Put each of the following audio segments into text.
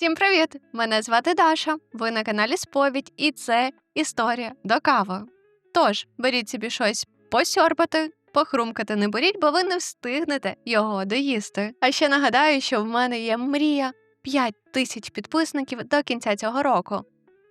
Всім привіт! Мене звати Даша. Ви на каналі Сповідь, і це історія до кави. Тож беріть собі щось посьорбати, похрумкати не беріть, бо ви не встигнете його доїсти. А ще нагадаю, що в мене є мрія 5 тисяч підписників до кінця цього року.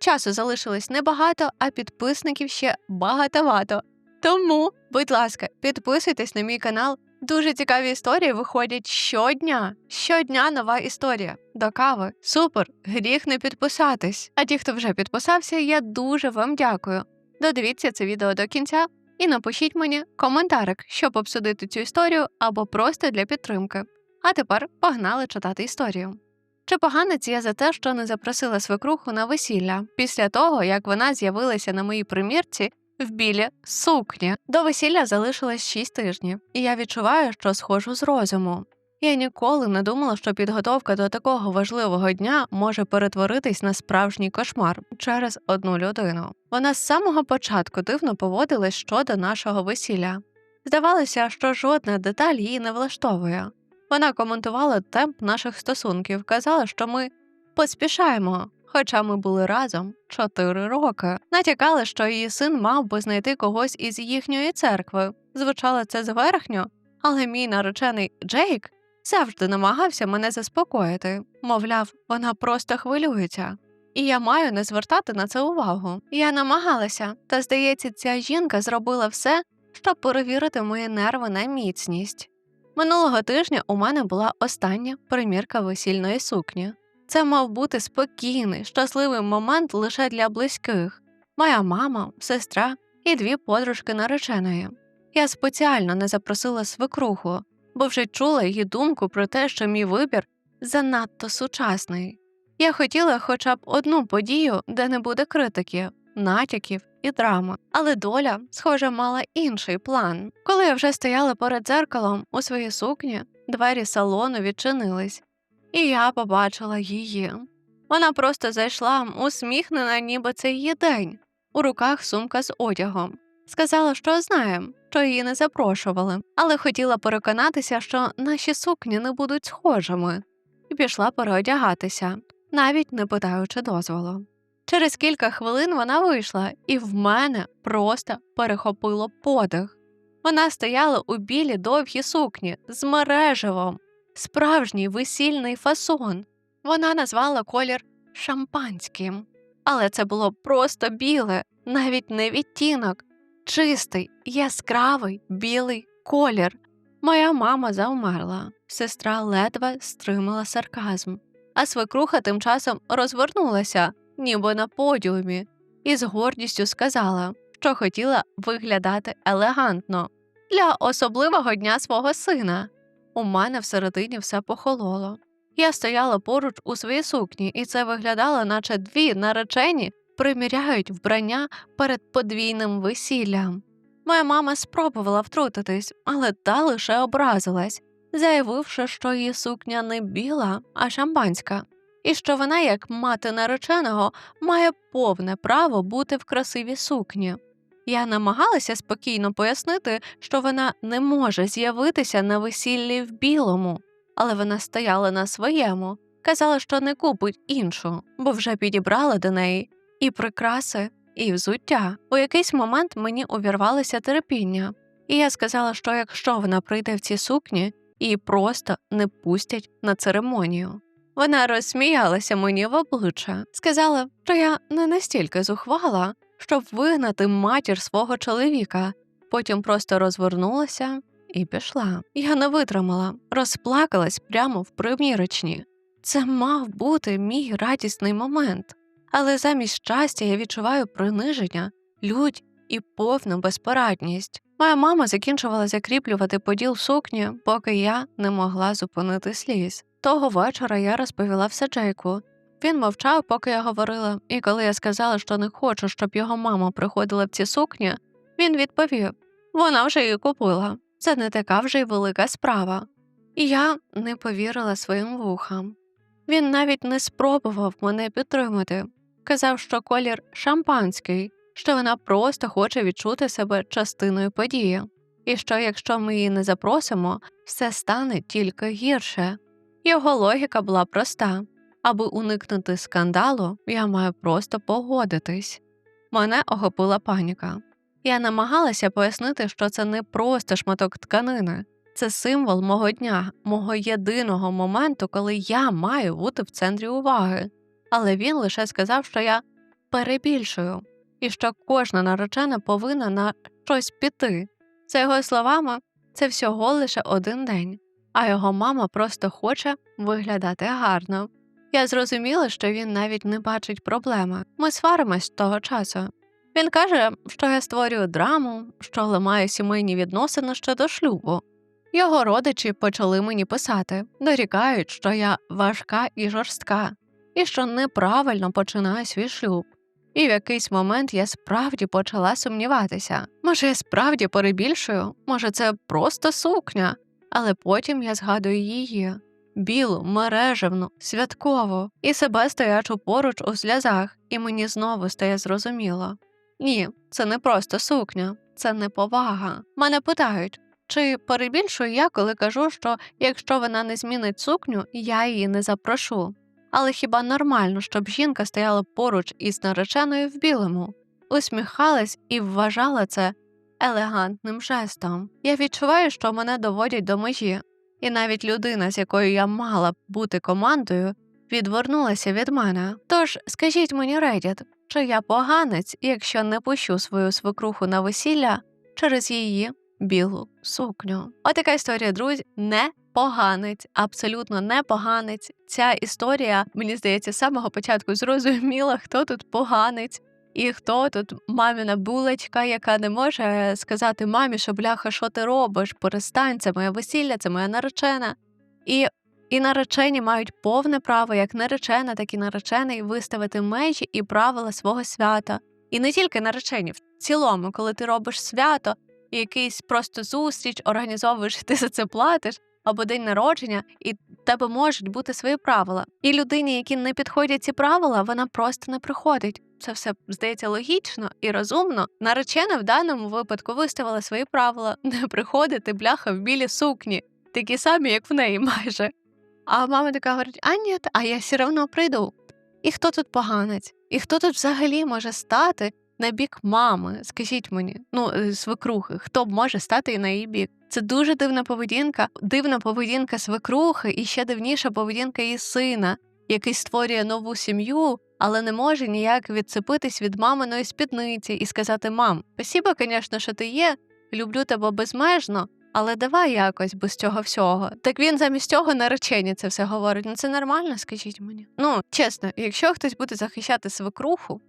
Часу залишилось небагато, а підписників ще багатовато. Тому, будь ласка, підписуйтесь на мій канал. Дуже цікаві історії виходять щодня. Щодня нова історія. До кави. Супер! Гріх не підписатись. А ті, хто вже підписався, я дуже вам дякую. Додивіться це відео до кінця і напишіть мені коментарик, щоб обсудити цю історію або просто для підтримки. А тепер погнали читати історію. Чи поганець я за те, що не запросила свекруху на весілля після того, як вона з'явилася на моїй примірці в білі сукні. До весілля залишилось 6 тижнів, і я відчуваю, що схожу з розуму. Я ніколи не думала, що підготовка до такого важливого дня може перетворитись на справжній кошмар через одну людину. Вона з самого початку дивно поводилась щодо нашого весілля. Здавалося, що жодна деталь її не влаштовує. Вона коментувала темп наших стосунків, казала, що ми поспішаємо, хоча ми були разом чотири роки. Натякали, що її син мав би знайти когось із їхньої церкви. Звучало це зверхньо, але мій наречений Джейк завжди намагався мене заспокоїти. Мовляв, вона просто хвилюється. І я маю не звертати на це увагу. Я намагалася, та здається, ця жінка зробила все, щоб перевірити мої нерви на міцність. Минулого тижня у мене була остання примірка весільної сукні. Це мав бути спокійний, щасливий момент лише для близьких моя мама, сестра і дві подружки нареченої. Я спеціально не запросила свекруху, бо вже чула її думку про те, що мій вибір занадто сучасний. Я хотіла хоча б одну подію, де не буде критики, натяків і драми, але доля, схоже, мала інший план. Коли я вже стояла перед дзеркалом у своїй сукні, двері салону відчинились, і я побачила її. Вона просто зайшла, усміхнена, ніби це її день, у руках сумка з одягом. Сказала, що знає, що її не запрошували, але хотіла переконатися, що наші сукні не будуть схожими, і пішла переодягатися, навіть не питаючи дозволу. Через кілька хвилин вона вийшла, і в мене просто перехопило подих. Вона стояла у білій довгій сукні з мереживом, справжній весільний фасон. Вона назвала колір шампанським, але це було просто біле, навіть не відтінок, чистий, яскравий білий колір. Моя мама завмерла, сестра ледве стримала сарказм, а свекруха тим часом розвернулася, ніби на подіумі, і з гордістю сказала, що хотіла виглядати елегантно для особливого дня свого сина. У мене всередині все похололо. Я стояла поруч у своїй сукні, і це виглядало, наче дві наречені приміряють вбрання перед подвійним весіллям. Моя мама спробувала втрутитись, але та лише образилась, заявивши, що її сукня не біла, а шампанська, і що вона, як мати нареченого, має повне право бути в красивій сукні. Я намагалася спокійно пояснити, що вона не може з'явитися на весіллі в білому, але вона стояла на своєму, казала, що не купить іншу, бо вже підібрала до неї і прикраси, і взуття. У якийсь момент мені увірвалося терпіння, і я сказала, що якщо вона прийде в ці сукні, її просто не пустять на церемонію. Вона розсміялася мені в обличчя, сказала, що я не настільки зухвала, щоб вигнати матір свого чоловіка, потім просто розвернулася і пішла. Я не витримала, розплакалась прямо в примірочні. Це мав бути мій радісний момент, але замість щастя я відчуваю приниження, лють і повну безпорадність. Моя мама закінчувала закріплювати поділ сукні, поки я не могла зупинити сліз. Того вечора я розповіла все Джейку. Він мовчав, поки я говорила, і коли я сказала, що не хочу, щоб його мама приходила в ці сукні, він відповів вона вже її купила. Це не така вже й велика справа. І я не повірила своїм вухам. Він навіть не спробував мене підтримати, казав, що колір шампанський, що вона просто хоче відчути себе частиною події, і що якщо ми її не запросимо, все стане тільки гірше. Його логіка була проста Аби уникнути скандалу, я маю просто погодитись. Мене охопила паніка. Я намагалася пояснити, що це не просто шматок тканини, це символ мого дня, мого єдиного моменту, коли я маю бути в центрі уваги. Але він лише сказав, що я перебільшую, і що кожна наречена повинна на щось піти. За його словами, це всього лише один день, а його мама просто хоче виглядати гарно. Я зрозуміла, що він навіть не бачить проблеми. Ми сваримось того часу. Він каже, що я створюю драму, що ламаю сімейні відносини щодо шлюбу. Його родичі почали мені писати, дорікають, що я важка і жорстка, і що неправильно починаю свій шлюб. І в якийсь момент я справді почала сумніватися. Може, я справді перебільшую, може, це просто сукня, але потім я згадую її білу, мережевну, святкову, і себе стоячу поруч у сльозах, і мені знову стає зрозуміло. Ні, це не просто сукня, це неповага. Мене питають, чи перебільшую я, коли кажу, що якщо вона не змінить сукню, я її не запрошу. Але хіба нормально, щоб жінка стояла поруч із нареченою в білому, усміхалась і вважала це елегантним жестом. Я відчуваю, що мене доводять до межі, і навіть людина, з якою я мала б бути командою, відвернулася від мене. Тож скажіть мені, Редіт, чи я поганець, якщо не пущу свою свекруху на весілля через її білу сукню? Отака історія, друзі, не поганець, абсолютно не поганець. Ця історія, мені здається, з самого початку зрозуміла, хто тут поганець. І хто тут маміна булочка, яка не може сказати мамі, що бляха, що ти робиш? Перестань, це моє весілля, це моя наречена. І і наречені мають повне право, як наречена, так і наречений, виставити межі і правила свого свята. І не тільки наречені, в цілому, коли ти робиш свято, і якийсь просто зустріч організовуєш, ти за це платиш, або день народження, і в тебе можуть бути свої правила. І людині, які не підходять ці правила, вона просто не приходить. Це все здається логічно і розумно. Наречена в даному випадку виставила свої правила не приходити бляха в білі сукні, такі самі, як в неї майже. А мама така говорить: а ні, а я все одно прийду. І хто тут поганець? І хто тут взагалі може стати на бік мами? Скажіть мені, ну е, свекрухи, хто б може стати на її бік? Це дуже дивна поведінка, дивна поведінка свекрухи і ще дивніша поведінка її сина, який створює нову сім'ю, але не може ніяк відцепитись від маминої спідниці і сказати: Мам, спасибо, звісно, що ти є, люблю тебе безмежно, але давай якось без цього всього. Так він замість цього наречені це все говорить. Ну це нормально, скажіть мені. Ну, чесно, якщо хтось буде захищати свекруху,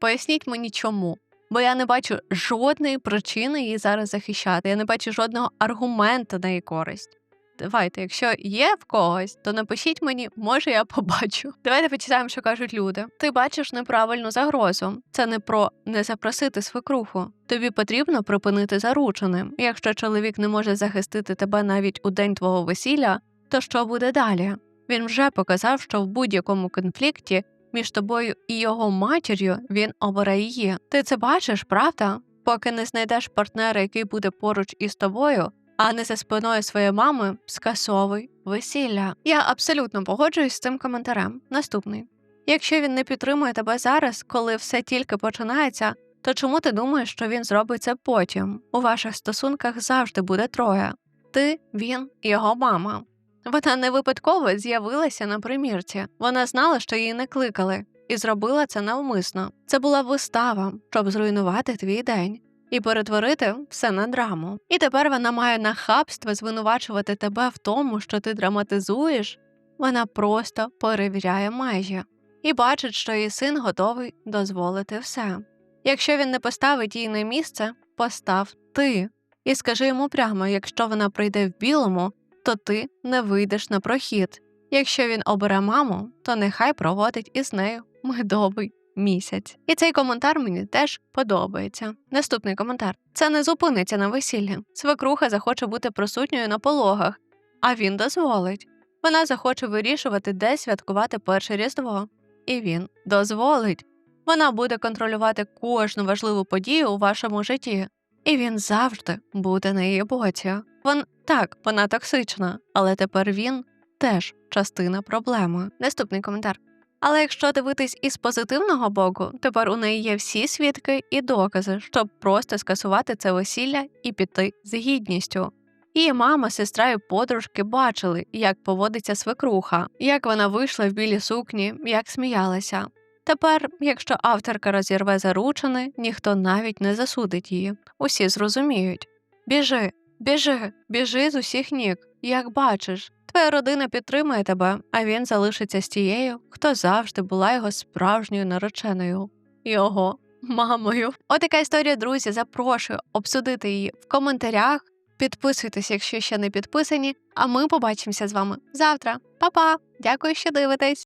поясніть мені чому. Бо я не бачу жодної причини її зараз захищати. Я не бачу жодного аргументу на її користь. Давайте, якщо є в когось, то напишіть мені, може я побачу. Давайте почитаємо, що кажуть люди. Ти бачиш неправильну загрозу. Це не про не запросити свекруху. Тобі потрібно припинити зарученим. Якщо чоловік не може захистити тебе навіть у день твого весілля, то що буде далі? Він вже показав, що в будь-якому конфлікті між тобою і його матір'ю він обере її. Ти це бачиш, правда? Поки не знайдеш партнера, який буде поруч із тобою, а не за спиною своєї мами, скасовуй весілля. Я абсолютно погоджуюсь з цим коментарем. Наступний. Якщо він не підтримує тебе зараз, коли все тільки починається, то чому ти думаєш, що він зробить це потім? У ваших стосунках завжди буде троє: ти, він і його мама. Вона не випадково з'явилася на примірці. Вона знала, що її не кликали, і зробила це навмисно. Це була вистава, щоб зруйнувати твій день і перетворити все на драму. І тепер вона має нахабство звинувачувати тебе в тому, що ти драматизуєш. Вона просто перевіряє межі і бачить, що її син готовий дозволити все. Якщо він не поставить її на місце, постав ти. І скажи йому прямо, якщо вона прийде в білому, то ти не вийдеш на прохід. Якщо він обере маму, то нехай проводить із нею медовий місяць. І цей коментар мені теж подобається. Наступний коментар: це не зупиниться на весіллі. Свекруха захоче бути присутньою на пологах, а він дозволить. Вона захоче вирішувати, де святкувати перше різдво, і він дозволить. Вона буде контролювати кожну важливу подію у вашому житті, і він завжди буде на її боці. Вон так, вона токсична, але тепер він теж частина проблеми. Наступний коментар. Але якщо дивитись із позитивного боку, тепер у неї є всі свідки і докази, щоб просто скасувати це весілля і піти з гідністю. Її мама, сестра і подружки бачили, як поводиться свекруха, як вона вийшла в білій сукні, як сміялася. Тепер, якщо авторка розірве заручини, ніхто навіть не засудить її. Усі зрозуміють. Біжи, біжи, біжи з усіх ніг. Як бачиш, твоя родина підтримує тебе, а він залишиться з тією, хто завжди була його справжньою нареченою. Його мамою. Отака історія, друзі. Запрошую обсудити її в коментарях. Підписуйтесь, якщо ще не підписані. А ми побачимося з вами завтра. Па-па! Дякую, що дивитесь!